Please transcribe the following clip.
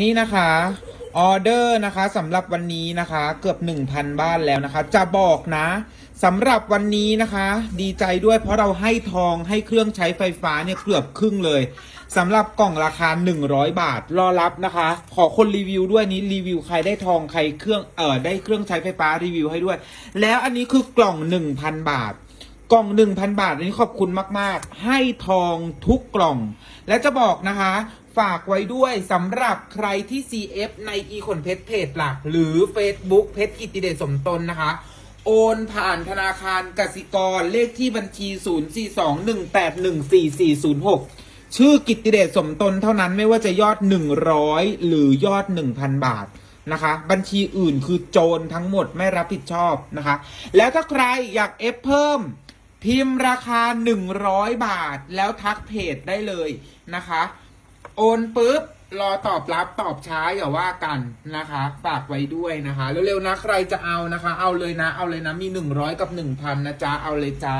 นี่นะคะออเดอร์นะคะสำหรับวันนี้นะคะเกือบ 1,000 บ้านแล้วนะคะ จะบอกนะสำหรับวันนี้นะคะ ดีใจด้วยเพราะเราให้ทองให้เครื่องใช้ไฟฟ้าเนี่ยเกือบครึ่งเลยสำหรับกล่องราคา 100 บาท รอรับนะคะ ขอคนรีวิวด้วยนี้รีวิวใครได้ทองใครเครื่องเออได้เครื่องใช้ไฟฟ้ารีวิวให้ด้วย แล้วอันนี้คือกล่อง 1,000 บาทกล่อง 1,000 บาทอันนี้ขอบคุณมาก ๆ ให้ทองทุกกล่อง และจะบอกนะคะ ฝากไว้ด้วยสำหรับใครที่ CF ใน e ขนเพชรเพจหลัก หรือ Facebook เพชรกิติเดชสมตนนะคะ โอนผ่านธนาคารกสิกรเลขที่บัญชี 0421814406ชื่อกิตติเดชสมตนเท่านั้นไม่ว่าจะยอด 100 หรือยอด 1,000 บาทนะคะ บัญชีอื่นคือโจรทั้งหมดไม่รับผิดชอบนะคะ แล้วถ้าใครอยากเอฟเพิ่มพิมพ์ราคา 100 บาทแล้วทักเพจได้เลยนะคะ โอนปุ๊บรอตอบรับตอบช้าอย่าว่ากันนะคะ ฝากไว้ด้วยนะคะเร็วๆนะใครจะเอานะคะ เอาเลยนะ เอาเลยนะมีหนึ่งร้อยกับหนึ่งพันนะจ๊ะเอาเลยจ้า